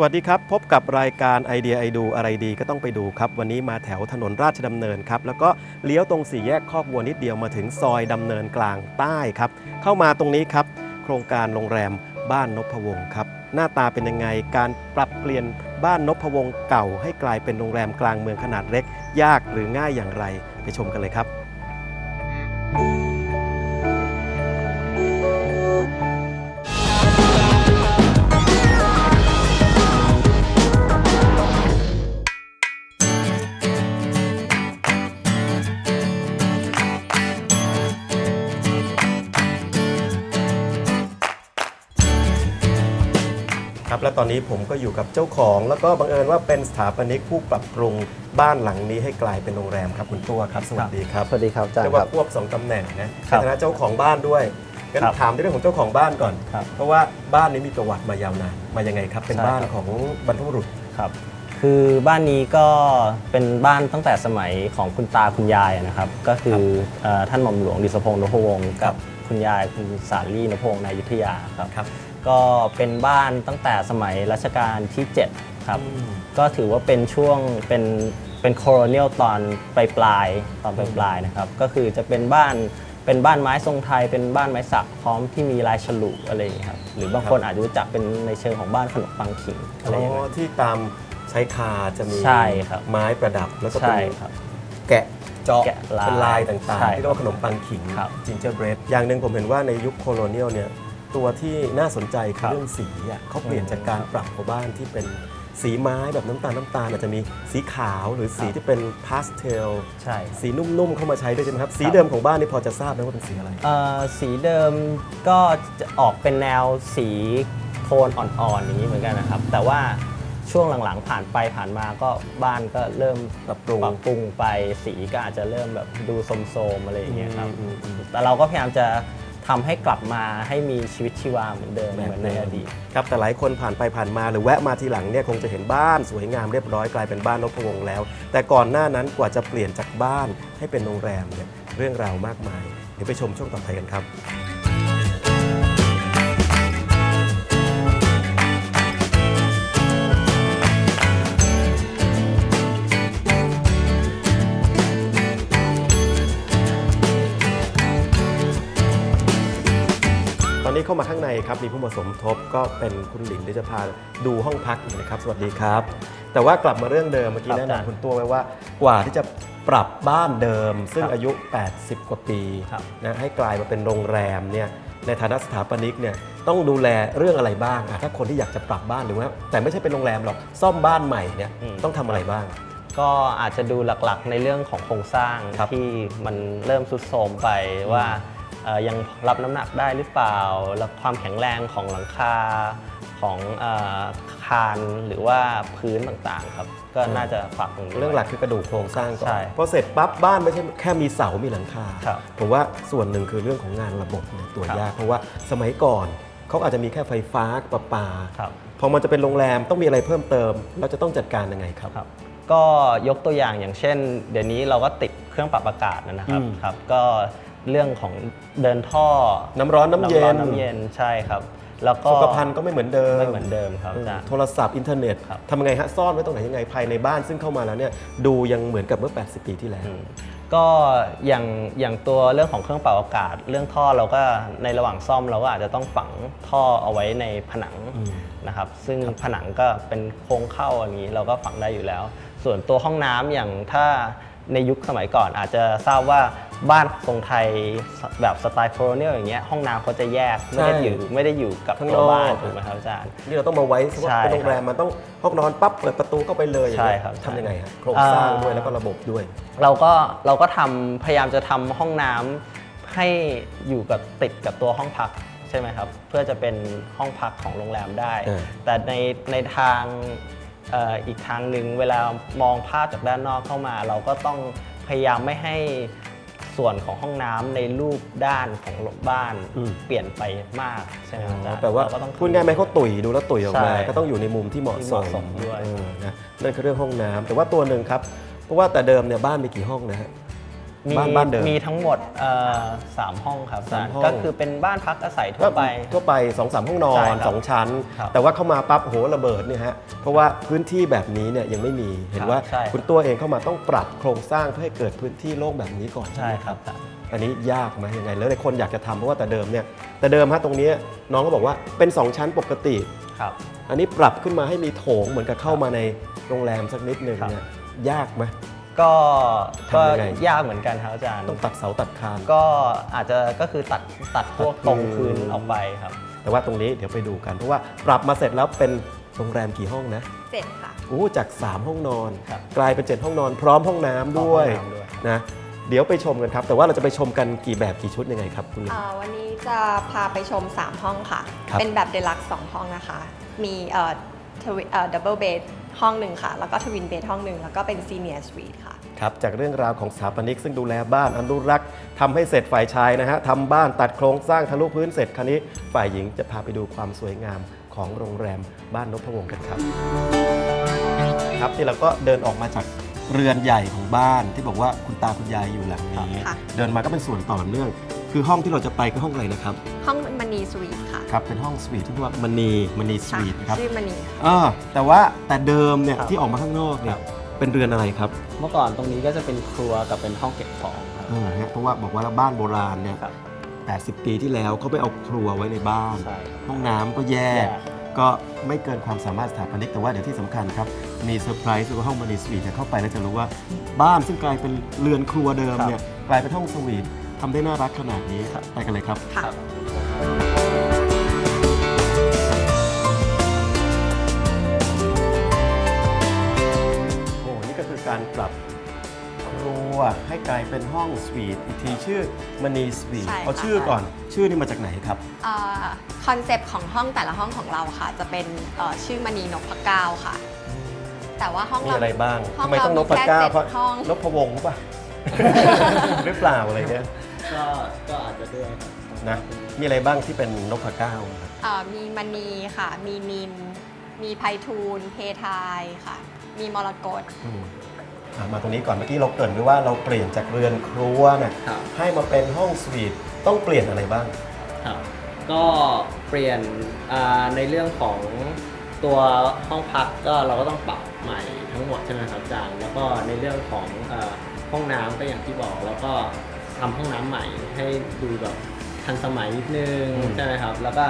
สวัสดีครับ พบกับรายการไอเดียไอดูอะไรดีก็ต้องไปดูครับ วันนี้มาแถวถนนราชดำเนินครับ แล้วก็เลี้ยวตรงสี่แยกคอกวัวนิดเดียวมาถึงซอยดำเนินกลางใต้ครับ เข้ามาตรงนี้ครับ โครงการโรงแรมบ้านนพวงศ์ครับ หน้าตาเป็นยังไงการปรับเปลี่ยนบ้านนพวงศ์เก่า ให้กลายเป็นโรงแรมกลางเมืองขนาดเล็ก ยากหรือง่ายอย่างไรไปชมกันเลยครับ นนี้ผมก็อยู่กับเจ้าของ แล้วก็บังเอิญว่าเป็นสถาปนิกผู้ปรับปรุงบ้านหลังนี้ให้กลายเป็นโรงแรมครับคุณตัวครับ สวัสดีครับสวัสดีครับอาจารเรียย์กคว่ารับควบสองตำแหน่งนะครัในบฐานะเจ้าของบ้านด้วยงั้นครับถามในเรื่องของเจ้าของบ้านก่อน ครับ เพราะว่าบ้านนี้มีประวัติมายาวนานมายังไงครับ เป็นใช่บ้านครับของบรรพบุรุษ ครับคือบ้านนี้ก็เป็นบ้านตั้งแต่สมัยของคุณตาคุณยายนะครับ ก็คือเอ่อท่านหม่อมหลวงดิษพงศ์นพวงศ์กับคุณยายคุณสาลีนพวงศ์ในอยุธยาครับ ครับ ก็เป็นบ้านตั้งแต่สมัยรัชกาลที่ 7 ครับอืมก็ถือว่าเป็นช่วงเป็นเป็นโคโรเนียลตอนปลายปลายๆตอนปลายปลายๆนะครับ ก็คือจะเป็นบ้านเป็นบ้านไม้ทรงไทย เป็นบ้านไม้สักพร้อมที่มีลายฉลุอะไรอย่างเงี้ยครับหรือบางคนอาจจะรู้จักเป็นในเชิงของบ้านขนมปังขิงอะไรอย่างอ๋เงี้อยที่ตามใช้คาจะมีใช่ครับ ไม้ประดับแล้วก็เป็ใช่นครับ แกะเจาะแกะลายเป็นลายต่างๆใช่ที่เรียกว่าขนมปังขิงครับ จิงเจอร์เบรดอย่างหนึ่งผมเห็นว่าในยุคโคโลเนียลเนี่ย ตัวที่น่าสนใจคืครัอบเรื่องสีอะเขาเปลี่ยนจากการปรับของบ้านที่เป็นสีไม้แบบน้ำตาลน้ำตาลอาจจะมีสีขาวหรือสีที่เป็นพาสเทลใช่สีนุ่มๆเข้ามาใช้ด้วยใช่ไหมครับ สีเดิมของบ้านนี่พอจะทราบไหมว่าเป็นสีอะไร เอ่อสีเดิมก็จะออกเป็นแนวสีโทนอ่อนๆอย่างนี้เหมือนกันนะครับ แต่ว่าช่วงหลังๆผ่านไปผ่านมาก็บ้านก็เริ่มปรับปรุง ปรับปรุงไปสีก็อาจจะเริ่มแบบดูโทรมๆอะไรอย่างเงี้ยครับอืมอืมอืมแต่เราก็พยายามจะ ทำให้กลับมาให้มีชีวิตชีวาเหมือนเดิมแบบเหมือนในอดีต ครับแต่หลายคนผ่านไปผ่านมาหรือแวะมาทีหลังเนี่ยคงจะเห็นบ้านสวยงามเรียบร้อยกลายเป็นบ้านนพวงศ์แล้ว แต่ก่อนหน้านั้นกว่าจะเปลี่ยนจากบ้านให้เป็นโรงแรมเนี่ยเรื่องราวมากมายเดี๋ยวไปชมช่วงต่อไปกันครับ นนี้เข้ามาข้างในครับมีผู้มาสมทบก็เป็นคุณหลินที่จะพาดูห้องพักอยู่นะครับสวัสดีครับ แต่ว่ากลับมาเรื่องเดิมเมื่อกี้ครับแนะอาจารย์นำคุณตัวไว้ว่ากว่าที่จะปรับบ้านเดิม ซึ่งครับอายุ 80 กว่าปีครับ นะให้กลายมาเป็นโรงแรมเนี่ยในฐานะสถาปนิกเนี่ยต้องดูแลเรื่องอะไรบ้างอะถ้าคนที่อยากจะปรับบ้านหรือว่าแต่ไม่ใช่เป็นโรงแรมหรอกซ่อมบ้านใหม่เนี่ยอืมต้องทำอะไรบ้าง ก็อาจจะดูหลักๆในเรื่องของโครงสร้างครับที่มันเริ่มทรุดโทรมไปว่าเอ่อ ยังรับน้ำหนักได้หรือเปล่าแล้วความแข็งแรงของหลังคาของเอ่อคานหรือว่าพื้นต่างๆครับ ก็น่าจะฝากตรงนี้ เรื่องหลักคือกระดูกโครงสร้างก่อนใช่พอเสร็จปั๊บบ้านไม่ใช่แค่มีเสา มีหลังคา ครับผมว่าส่วนหนึ่งคือเรื่องของงานระบบเนี่ยตัวครับ ยาก เพราะว่าสมัยก่อนเขาอาจจะมีแค่ไฟฟ้ากับประปา ครับ พอมันจะเป็นโรงแรมต้องมีอะไรเพิ่มเติมเราจะต้องจัดการยังไงครับ ครับก็ยกตัวอย่างอย่างเช่น เดี๋ยวนี้เราก็ติดเครื่องปรับอากาศนะครับอืมครับ ก็ เรื่องของเดินท่อน้ำร้อนน้ำเย็ร้อนน้ำเย็นใช่ครับ แล้วก็สุขภัณฑ์ก็ไม่เหมือนเดิมไม่เหมือนเดิมครับอาจารย์ โทรศัพท์อินเทอร์เน็ตครับทำยังไงฮะซ่อนไว้ตรงไหนยังไงภายในบ้าน ซึ่งเข้ามาแล้วเนี่ยดูยังเหมือนกับเมื่อ 80 ปีที่แล้ว อืมก็อย่างอย่างตัวเรื่องของเครื่องเป่าอากาศ เรื่องท่อเราก็ในระหว่างซ่อมเราก็อาจจะต้องฝังท่อเอาไว้ในผนังอืม นะครับ ซึ่งผนังก็เป็นโครงเข้าอย่างนี้เราก็ฝังได้อยู่แล้ว ส่วนตัวห้องน้ำอย่างถ้า ในยุคสมัยก่อนอาจจะทราบว่าบ้านทรงไทยแบบสไตล์โคโลเนียลอย่างเงี้ยห้องน้ำเขาจะแยกไม่ได้อยู่ไม่ได้อยู่กับข้างตัวนอก บ้านถูกไหมครับอาจารย์ นี่เราต้องมาไว้เพราะว่าใช่เป็นโรงแรมมันต้องห้องนอนปั๊บเปิดประตูเข้าไปเลยอย่างเงี้ยใช่ครับทำยังไงฮะโครงสร้างด้วยแล้วก็ระบบด้วย เราก็เราก็ทำพยายามจะทำห้องน้ำให้อยู่กับติดกับตัวห้องพักใช่ไหมครับ เพื่อจะเป็นห้องพักของโรงแรมได้ เออแต่ในในทางเอ่ออีกทางหนึ่งเวลามองภาพจากด้านนอกเข้ามา เราก็ต้องพยายามไม่ให้ส่วนของห้องน้ำในรูปด้านของบ้านอืม เปลี่ยนไปมากใช่ไหมครับอาจารย์แต่ว่าเรก็ต้อง พูดง่ายไหมเขาตุ๋ยดูแล้วตุ๋ยออกมา ใช่ก็ต้องอยู่ในมุมที่เหมาะที่สเหมมาะสมด้วย เออนะนั่นคือเรื่องห้องน้ำแต่ว่าตัวหนึ่งครับ เพราะว่าแต่เดิมเนี่ยบ้านมีกี่ห้องนะฮะ มีบ้านบ้านเดิมมีทั้งหมดเอ่อสามห้องครับอาจารย์สามห้อง ก็คือเป็นบ้านพักอาศัยทั่ก็วไป ทั่วไป2อสามห้องนอใช่น ครับสองชั้น ครับแต่ว่าเข้ามาปั๊บโอ้โหระเบิดเนี่ยฮะเพราะว่าพื้นที่แบบนี้เนี่ยยังไม่มีเห็นว่าใช่ครับคุณตัวเองเข้ามาต้องปรับโครงสร้างเพื่อให้เกิดพื้นที่โล่งแบบนี้ก่อนใช่ไหมครับอาจารย์อันนี้ยากไหมยังไงแล้วแต่คนอยากจะทำเพราะว่าแต่เดิมเนี่ยแต่เดิมฮะตรงเนี้ยน้องก็บอกว่าเป็น 2 ชั้นปกติ ครับ อันนี้ปรับขึ้นมาให้มีโถงเหมือนกับเข้ามาในโรงแรมสักนิดหนึ่งครับเนี่ยยากไหม ก็ก็ทำยังไง ยากเหมือนกันครับอาจารย์ ต้องตัดเสาตัดคาน ก็อาจจะก็คือตัดตัดพวกตรงอืมพื้นออกไปครับ แต่ว่าตรงนี้เดี๋ยวไปดูกัน เพราะว่าปรับมาเสร็จแล้วเป็นโรงแรมกี่ห้องนะเจ็ดค่ะ อู้จาก 3 ห้องนอน ครับกลายเป็น 7 ห้องนอนพร้อมห้องน้ำด้วยพร้อมห้องน้ำด้วย นะเดี๋ยวไปชมกันครับ แต่ว่าเราจะไปชมกันกี่แบบกี่ชุดยังไงครับคุณลินเอ่อวันนี้จะพาไปชม 3 ห้องค่ะ ครับ เป็นแบบเดลักซ์สองห้องนะคะ มีเอ่อทวิเอ่อดับเบิลเบด ห้องหนึ่งค่ะ แล้วก็ทวินเบดห้องหนึ่งแล้วก็เป็นซีเนียร์สวีทค่ะ ครับ จากเรื่องราวของสถาปนิกซึ่งดูแลบ้านอนุรักษ์ทำให้เสร็จฝ่ายชายนะฮะทำบ้านตัดโครงสร้างทะลุพื้นเสร็จคันนี้ฝ่ายหญิงจะพาไปดูความสวยงามของโรงแรมบ้านนพวงศ์กันครับ ครับที่เราก็เดินออกมาจาก เรือนใหญ่ของบ้านที่บอกว่าคุณตาคุณยายอยู่หลังนี้ ค่ะ เดินมาก็เป็นส่วนต่อเนื่อง คือห้องที่เราจะไปคือห้องอะไรนะครับ ห้องมณีสวีทค่ะครับ เป็นห้องสวีทที่เรียกว่ามณีมณีสค่ะวีทนะครับชื่อมณีค่ะ เออแต่ว่าแต่เดิมเนี่ยครับ ที่ออกมาข้างนอกเนี่ครัยบเป็นเรือนอะไรครับเมื่อก่อนตรงนี้ก็จะเป็นครัวกับเป็นห้องเก็บของครับ เออฮะเพราะว่าบอกว่าบ้านโบราณเนี่ยครับ 80 ปีที่แล้วเขาไปเอาครัวไว้ในบ้าน ใช่ครับห้องน้ำก็แยแยกกก็ไม่เกินความสามารถสถาปนิกแต่ว่าเดี๋ยวที่สำคัญครับ มีเซอร์ไพรส์คือว่าห้องมณีสวีทจะเข้าไปแล้วจะรู้ว่าบ้านซึ่งกลายเป็นเรือนครัวเดิมเนี่ยกลายเป็นห้องสวีททำได้น่ารักขนาดนี้ไปกันเลยครับค่ะครับโอ้นี่ก็คือการปรับครัวให้กลายเป็นห้องสวีทอีกทีชื่อมณีสวีทใช่ค่ะเอาชื่อก่อนชื่อนี่มาจากไหนครับ คอนเซปต์ของห้องแต่ละห้องของเราค่ะ จะเป็นเอ่อชื่อมณีนพเก้าค่ะ แต่ว่าห้องมีเราอะไรบ้างห้องทำไมต้องนเราพมีแค่เก้าเจ็ดเพราะห้อง นพวงศ์ป่ะหรือเปล่าอะไรเงี้ยก็ก็อาจจะด้วยนะมีอะไรบ้างที่เป็นนพเก้าครับเอ่อมีมณีค่ะ มีนิน มีไพฑูรย์เพทายค่ะ มีมรกต อืมอะมาตรงนี้ก่อนเมื่อกี้เราเกริ่นไว้ว่าเราเปลี่ยนจากเรือนครัวเนี่ยครับให้มาเป็นห้องสวีทต้องเปลี่ยนอะไรบ้าง ครับก็เปลี่ยนอ่าในเรื่องของ ตัวห้องพักก็เราก็ต้องปรับใหม่ทั้งหมดใช่ไหมครับอาจารย์แล้วก็ในเรื่องของอาห้องน้ำก็อย่างที่บอกแล้วก็ทำห้องน้ำใหม่ให้ดูแบบทันสมัยนิดนึงอืม ใช่ไหมครับ แล้วก็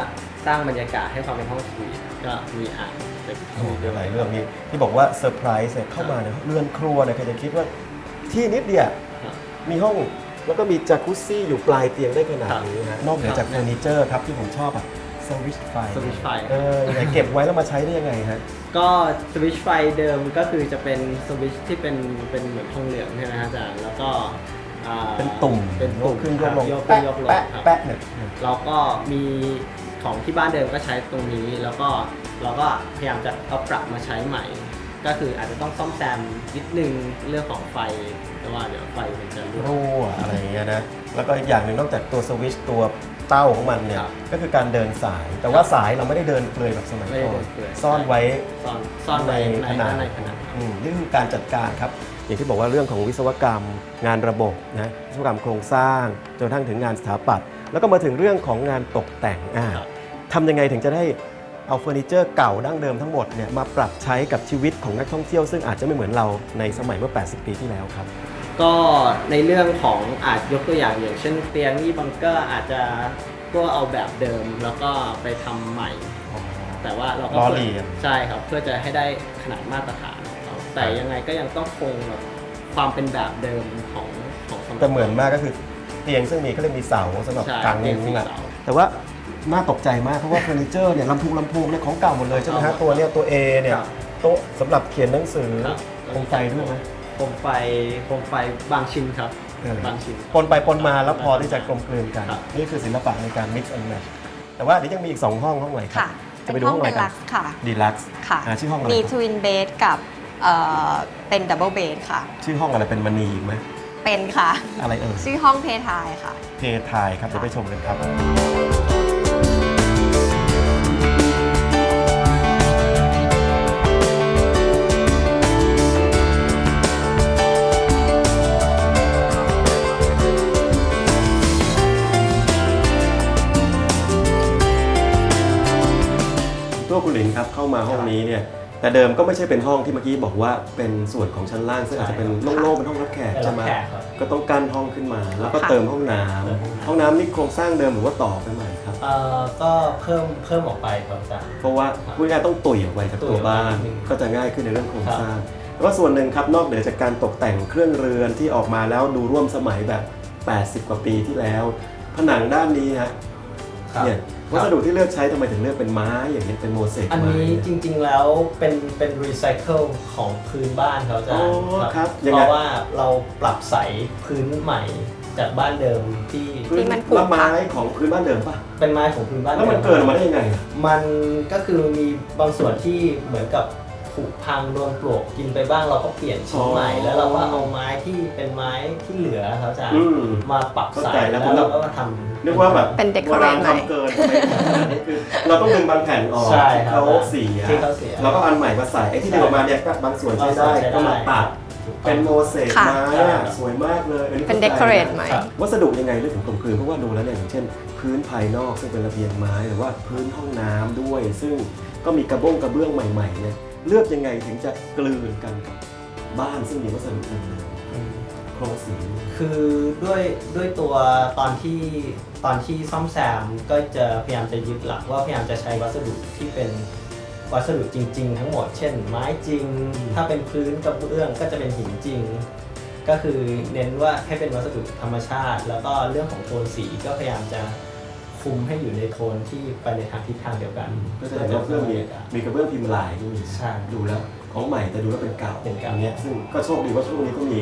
สร้างบรรยากาศให้ความเป็นห้องสวีทก็มีอ่างเป็น โอ้โหเดี๋ยวหลายเรื่องนี้ที่บอกว่าเซอร์ไพรส์เนี่ยเข้ามาเนี่ยเรือนครัวเนี่ยใครจะคิดว่าที่นิดเดียวครับมีห้องแล้วก็มีจากุซซี่อยู่ปลายเตียงได้ขนาดนี้นะนอกเหนือจากเฟอร์นิเจอร์ครับที่ผมชอบอะ สวิตช์ไฟสวิตช์ไฟ เออยังไงเก็บไว้แล้วมาใช้ได้ยังไงฮะ ก็สวิตช์ไฟเดิมก็คือจะเป็นสวิตช์ที่เป็นเป็นเหมือนทองเหลืองใช่ไหมครับอาจารย์แล้วก็อ่าเป็นตุ่มเป็นตุ่มยกขึ้นยครักบลงยกขึ้แปะนยกลงแปะครับ แปะเนี่ยเราก็มีของที่บ้านเดิมก็ใช้ตรงนี้ แล้วก็เราก็พยายามจะเอาปรับมาใช้ใหม่ ก็คืออาจจะต้องซ่อมแซมนิดนึงเรื่องของไฟแต่ว่าเดี๋ยวไฟมันจะรั่ว รั่วอะไรอย่างเงี้ยนะ แล้วก็อีกอย่างหนึ่งนอกจากตัวสวิตช์ตัว เต้าของมันเนี่ยครับก็คือการเดินสาย แต่ว่าสายเราไม่ได้เดินเปลือยแบบสมัยไม่ได้ก่อนเดินเปลือย ซ่อนไว้ ซ่อนซ่อนในในในผนัง ในผนังอืมนี่คือการจัดการครับ อย่างที่บอกว่าเรื่องของวิศวกรรม งานระบบนะวิศวกรรมโครงสร้างจนกระทั่งถึงงานสถาปัตย์แล้วก็มาถึงเรื่องของงานตกแต่งอ่าครับ ทำยังไงถึงจะได้เอาเฟอร์นิเจอร์เก่าดั้งเดิมทั้งหมดเนี่ยมาปรับใช้กับชีวิตของนักท่องเที่ยว ซึ่งอาจจะไม่เหมือนเราในสมัยเมื่อ 80 ปีที่แล้วครับ ก็ในเรื่องของอาจยกตัวอย่างอย่างเช่นเตียงนี่บังเกอร์อาจจะก็เอาแบบเดิมแล้วก็ไปทำใหม่ แต่ว่าเราก็ล้อเลียน ใช่ครับเพื่อจะให้ได้ขนาดมาตรฐานของเขาแต่ยังไงก็ยังต้องคงแบบความเป็นแบบเดิมของของสมัยแต่เหมือนมากก็คือเตียงซึ่งมีเขาเรียกมีเสาสำหรับใช่กางมุ้งเตียงสี่อะเสา แต่ว่าน่าตกใจมากเพราะว่าเฟอร์นิเจอร์เนี่ยลำโพงลำโพงเนี่ยของเก่าหมดเลยใช่ไหมฮะเอาหมดตัวเนี่ยตัว A เนี่ยครับโต๊ะสำหรับเขียนหนังสือครับโคมไฟด้วยไหม โคมไฟโคมไฟบางชิ้นครับ เออบางชิ้น ปนไปปนมาแล้วพอที่จะกลมกลืนกัน ครับ นี่คือศิลปะในการ mix and match แต่ว่าเดี๋ยวยังมีอีก 2 ห้องห้องไหนครัค่ะจะเป็ไปนดูห้ห้อองงอะไรเดกัลันกซ์ค่ะ ดีลักซ์ค่ะ ชื่อห้องอะไรมีครับทวินเบดกับเอ่อเป็นดับเบิลเบดค่ะ ชื่อห้องอะไรเป็นมณีอีกไหมเป็นค่ะ อะไรเอ่ยชื่อห้องเพทายค่ะ เพทายครับเดี๋ยวไปชมกันครับ ตัวคุณหลินครับเข้ามาห้องนี้เนี่ยแต่เดิมก็ไม่ใช่เป็นห้องที่เมื่อกี้บอกว่าเป็นส่วนของชั้นล่างซึ่งอาจจะเป็นโล่งๆเป็นห้องรับแขกเป็นใช่รับไหมแขกครับ ก็ต้องกั้นห้องขึ้นมา แล้วก็ค่ะเติมห้องน้เติมห้องน้ำำห้องน้ำนี่โครงสร้างเดิมหรือว่าต่อไปใหม่ครับ เอ่อก็เพิ่มเพิ่มออกไปครับอาจารย์ เพราะว่าพูดง่ายๆต้องตุ๋ยออกไปจากตัวบ้านตุ๋ยออกไปนิดนึงก็จะง่ายขึ้นในเรื่องโครงสร้างแล้วก็ส่วนหนึ่งครับนอกเหนือจากการตกแต่งเครื่องเรือนที่ออกมาแล้วดูร่วมสมัยแบบ 80 กว่าปีที่แล้ว ผนังด้านนี้ฮะครับ เนี่ยวัสดุที่เลือกใช้ทำไมถึงเลือกเป็นไม้อย่างนี้เป็นโมเสกอันไม้นี้เนี่ยจริงๆแล้วเป็นเป็นรีไซเคิลของพื้นบ้านเขาอาจารย์อ๋อครับยังเพไงราะว่าเราปรับใสพื้นใหม่จากบ้านเดิมที่ที่มันผุละไม้ของพื้นบ้านเดิมป่ะเป็นไม้ของพื้นบ้านแล้วมันดิเกิดออกมาได้ยังไงอะมันก็คือมีบางส่วนที่เหมือนกับ ผุพังโดนปลวกกินไปบ้างเราก็เปลี่ยนชิ้นใหม่ แล้วเราก็เอาไม้ที่เป็นไม้ที่เหลือครับอาจารย์อืมมาปรับเข้าใส่ใจแล้แล้ววเราก็มาทำ นึกว่าแบบเป็น decorate วลาใหม่ทำเกินทำไมคือเราต้องดึงบางแผ่นออกใช่ที่ครับเขาเสีย ที่เขาเสีย แล้วก็อันใหม่มาใส่ไอ้ที่ดึงออกมาเนี่ยก็บางส่วนใช้ได้ก็มาตัดเป็นโมเสกค่ะไม้ใช่อะสวยมากเลยอัเป็นข้าใจ decorate ใหม่ ครับ วัสดุยังไงเรื่องถึงกลมกลืนเพราะว่าดูแล้วเนี่ยอย่างเช่น พื้นภายนอกซึ่งเป็นระเบียงไม้หรือว่าพื้นห้องน้ำด้วย ซึ่งก็มีกระบ้งกระเบื้องใหม่ๆเนี่ย เลือกยังไงถึงจะกลืนกันกับบ้านซึ่งมีวัสดุเดิมๆโครงสี คือด้วยด้วยตัวตอนที่ตอนที่ซ่อมแซมก็จะพยายามจะยึดหลักว่าพยายามจะใช้วัสดุที่เป็นวัสดุจริง ๆ ทั้งหมด เช่น ไม้จริง ถ้าเป็นพื้นกระเบื้องก็จะเป็นหินจริง ก็คือเน้นว่าให้เป็นวัสดุธรรมชาติ แล้วก็เรื่องของโทนสีก็พยายามจะ คุมให้อยู่ในโทนที่ไปในทางทิศทางเดียวกันก็จะเห็นว่าเครื่องมีมีกระเบื้องพิมพ์ลายด้วยใช่ดูแล้วของใหม่แต่ดูแล้วเป็นเก่าเป็นเก่าอันเนี้ยซึ่งก็โชคดีว่าช่วงนี้ก็มี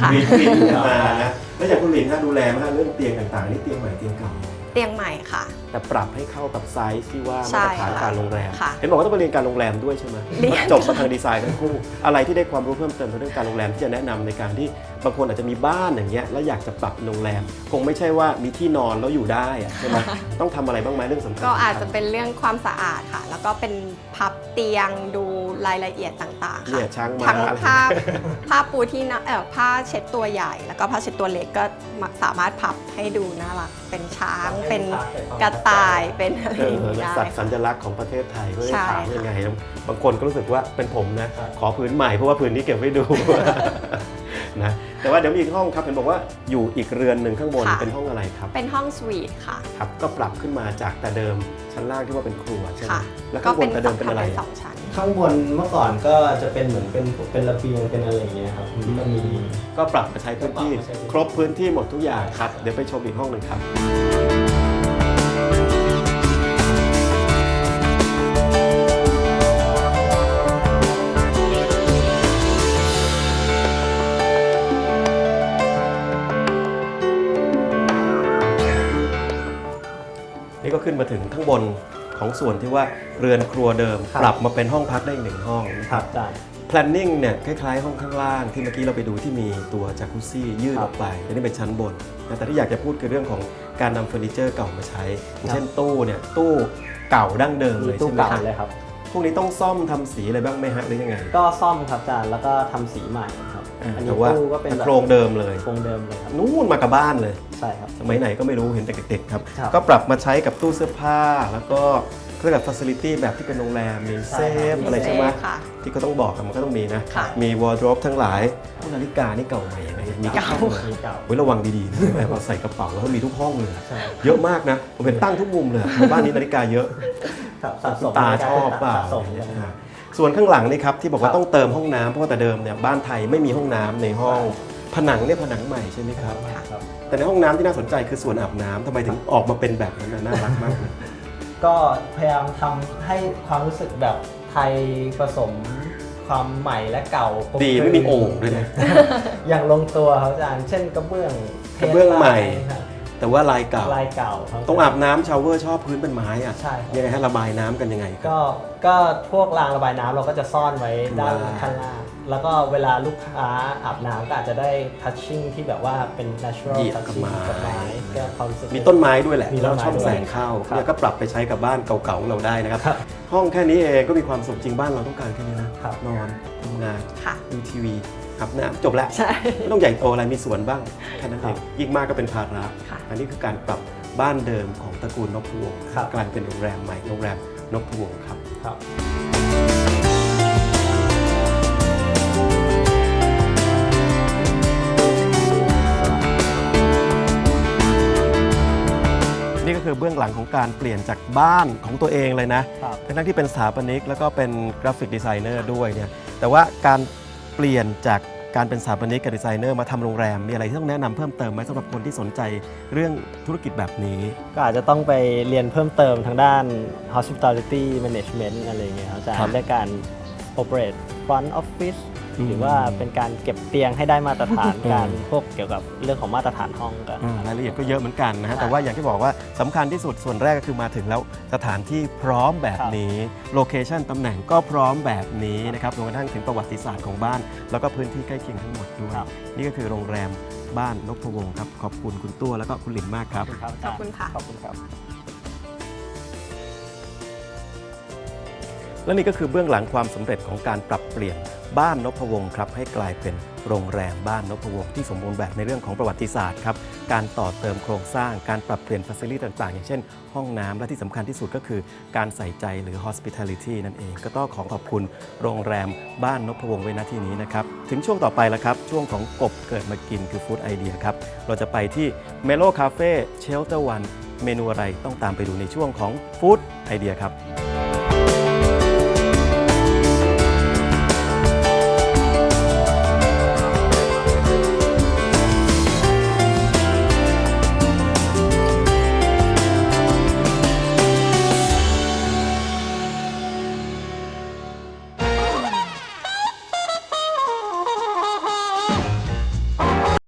ค่ะวีทวินกันมานะแล้วอย่างคุณหลินถ้าดูแลไหมฮะเรื่องเตียงต่างๆนี่เตียงใหม่เตียงเก่า เตียงใหม่ค่ะ แต่ปรับให้เข้ากับไซส์ที่ว่าใช่มาตรฐานค่ะการโรงแรมค่ะเห็นบอกว่าต้องไปเรียนการโรงแรมด้วยใช่ไหมเรียนจบมาทางดีไซน์ทั้งคู่อะไรที่ได้ความรู้เพิ่มเติมเรื่องการโรงแรมที่จะแนะนำในการที่บางคนอาจจะมีบ้านอย่างเงี้ยแล้วอยากจะปรับเป็นโรงแรม คงไม่ใช่ว่ามีที่นอนแล้วอยู่ได้อะใช่ไหมต้องทำอะไรบ้างไหมเรื่องสำคัญก็อาจจะเป็นเรื่องความสะอาดค่ะ แล้วก็เป็นพับเตียงดูรายละเอียดต่างๆเนี่ค่ะยช้างม้าทั้งอะไรผ้าผ้าปูที่นอนเออผ้าเช็ดตัวใหญ่ แล้วก็ผ้าเช็ดตัวเล็กก็สามารถพับให้ดูน่ารักเป็นช้างเป็นกระต่ายเป็นอะไรเออย่างอนี้ได้สัตว์สัค่ะญลักษณ์ของประเทศไทยก็ได้ใช่ถามค่ะยังไง บางคนก็รู้สึกว่าเป็นผมนะครับขอพื้นใหม่เพราะว่าพื้นนี้เก็บไว้ดูนะแต่ว่าเดี๋ยวมีอีกห้องครับเห็นบอกว่าอยู่อีกเรือนหนึ่งข้างบนค่ะเป็นห้องอะไรครับ เป็นห้องสวีทค่ะครับก็ปรับขึ้นมาจากแต่เดิมชั้นล่างที่ว่าเป็นครัวใช่ไหมค่ะแล้วก็ข้างบเป็นนแต่เดิมเป็นอะไรสองชั้นข้างบนเมื่อก่อนก็จะเป็นเหมือนเป็นเป็นระเบียงเป็นอะไรอย่างเงี้ยครับก็มีก็ปรับมาใช้พื้นที่ก็ปรับมาใช้พื้นที่ครบพื้นที่หมดทุกอย่างครับ เดี๋ยวไปชมอีกห้องหนึ่งครับ ก็ขึ้นมาถึงข้างบนของส่วนที่ว่าเรือนครัวเดิม ครับ ปรับมาเป็นห้องพักได้อีกหนึ่งห้องนะคครัรับบ อาจารย์ planning เนี่ยคล้ายๆห้องข้างล่างที่เมื่อกี้เราไปดูที่มีตัวจากุซี่ยืดครัอบอกไปอันนี้เป็นชั้นบนนะแต่ที่อยากจะพูดคือเรื่องของการนำเฟอร์นิเจอร์เก่ามาใช้อย่างเช่นตู้เนี่ยตู้เก่าดั้งเดิมมีเลยตู้ใช่ไหมเก่าครับเลยครับ พวกนี้ต้องซ่อมทำสีอะไรบ้างไหมฮะหรือยังไง ก็ซ่อมครับอาจารย์แล้วก็ทำสีใหม่ครับ อันนี้แต่ว่าตู้ก็เป็นแบบโครงเดิมเลยโครงเดิมเลยครับนู่นมากับบ้านเลยใช่ครับสมัยไหนก็ไม่รู้เห็นแต่เด็กๆครับครับก็ปรับมาใช้กับตู้เสื้อผ้าแล้วก็เครื่องแบบฟัสซิลิตี้แบบที่เป็นโรงแรมมีเซใช่ครับฟอะไรใช่ไหมเซฟค่ะที่ก็ต้องบอกอะมันก็ต้องมีนะค่ะมีวอร์ดรอปทั้งหลายนาฬิกานี่เก่าใหม่ยังไงมีเก่ามีเก่าไว้ระวังดีๆนะแบบเอาใส่กระเป๋าแล้วมีทุกห้องเลยอะใช่เยอะมากนะผมเห็นตั้งทุกมุมเลยอะบ้านนี้นาฬิกาเยอะครับสะสมตาชอบเปล่า สะสมเนี่ยนะส่วนข้างหลังนี่ครับที่บอกว่าครับต้องเติมห้องน้ำเพราะว่าแต่เดิมเนี่ยบ้านไทยไม่มีห้องน้ำในห้อง ผนังเนี่ยผนังใหม่ใช่ไหมครับ ครับ แต่ในห้องน้ำที่น่าสนใจคือส่วนอาบน้ำทำไมถึงออกมาเป็นแบบนั้นน่ะน่ารักมากเลยก็พยายามทำให้ความรู้สึกแบบไทยผสมความใหม่และเก่ากลกลืนดีไม่มีโอ่งด้วยนะ อย่างลงตัวครับอาจารย์ เช่นกระเบื้องกระเบื้องใหม่ครับ แต่ว่าลายเก่า ลายเก่าครับ ต้องอาบน้ำชาวเวอร์ชอบพื้นเป็นไม้อะใช่ครับ ยังไงให้ระบายน้ำกันยังไงครับก็ก็พวกรางระบายน้ำเราก็จะซ่อนไว้ด้านว้าวข้างล่างแล้วก็เวลาลูกค้าอาบน้ำก็อาจจะได้ทัชชิ่งที่แบบว่าเป็น natural เหยียบกับ touching ไม้ กับไม้ก็ความรู้สึก มีต้นไม้ด้วยแหละมีต้แล้วนไม้ช่องแสงเข้าครับเนี่ยก็ปรับไปใช้กับบ้านเก่าๆของเราได้นะครับ ครับห้องแค่นี้เองก็มีความสุขจริงบ้านเราต้องการแค่นี้นะครับ นอนทำงานค่ะ ดูทีวี อาบน้ำจบแล้วใช่ ไม่ต้องใหญ่โตอะไรมีสวนบ้างแค่นั้นเองครับยิ่งมากก็เป็นภาระค่ะอันนี้คือการปรับบ้านเดิมของตระกูลนพวงศ์ครับ กลายเป็นโรงแรมใหม่โรงแรมนพวงศ์ครับครับ ครับ นี่ก็คือเบื้องหลังของการเปลี่ยนจากบ้านของตัวเองเลยนะ ครับ ทั้งๆที่เป็นสถาปนิกแล้วก็เป็นกราฟิกดีไซเนอร์ด้วยเนี่ย แต่ว่าการ เปลี่ยนจากการเป็นสถาปนิกกับดีไซเนอร์มาทำโรงแรม มีอะไรที่ต้องแนะนำเพิ่มเติมไหมสำหรับคนที่สนใจเรื่องธุรกิจแบบนี้ ก็อาจจะต้องไปเรียนเพิ่มเติมทางด้าน hospitality management อะไรอย่างเงี้ยครับอาจารครับ ย์ด้วยการ operate front office อืม หรือว่าเป็นการเก็บเตียงให้ได้มาตรฐานอืมการพวกเกี่ยวกับเรื่องของมาตรฐานห้องก็ อ่ารายละเอียดก็เยอะเหมือนกันนะฮะใช่แต่ว่าอย่างที่บอกว่าสำคัญที่สุดส่วนแรกก็คือมาถึงแล้วสถานที่พร้อมแบบนี้โลเคชันตำแหน่งก็พร้อมแบบนี้นะครับรวมกระทั่งถึงประวัติศาสตร์ของบ้าน แล้วก็พื้นที่ใกล้เคียงทั้งหมดด้วย ครับ นี่ก็คือโรงแรมบ้านนพวงศ์ครับ ขอบคุณคุณตัวแล้วก็คุณหลินมากครับ ขอบคุณครับอาจารย์ขอบคุณค่ะ ขอบคุณครับ และนี่ก็คือเบื้องหลังความสำเร็จของการปรับเปลี่ยนบ้านนพวงศ์ครับให้กลายเป็นโรงแรมบ้านนพวงศ์ที่สมบูรณ์แบบในเรื่องของประวัติศาสตร์ครับการต่อเติมโครงสร้างการปรับเปลี่ยนฟัสซิลิตี้ต่างๆ อย่างเช่น ห้องน้ำและที่สำคัญที่สุดก็คือการใส่ใจหรือ hospitality นั่นเอง ก็ต้องขอขอบคุณโรงแรมบ้านนพวงศ์ไว้ณที่นี้นะครับถึงช่วงต่อไปแล้วครับ ช่วงของกบเกิดมากินคือฟู้ดไอเดียครับเราจะไปที่ Melo Cafe Shelter One เมนูอะไรต้องตามไปดูในช่วงของฟู้ดไอเดียครับ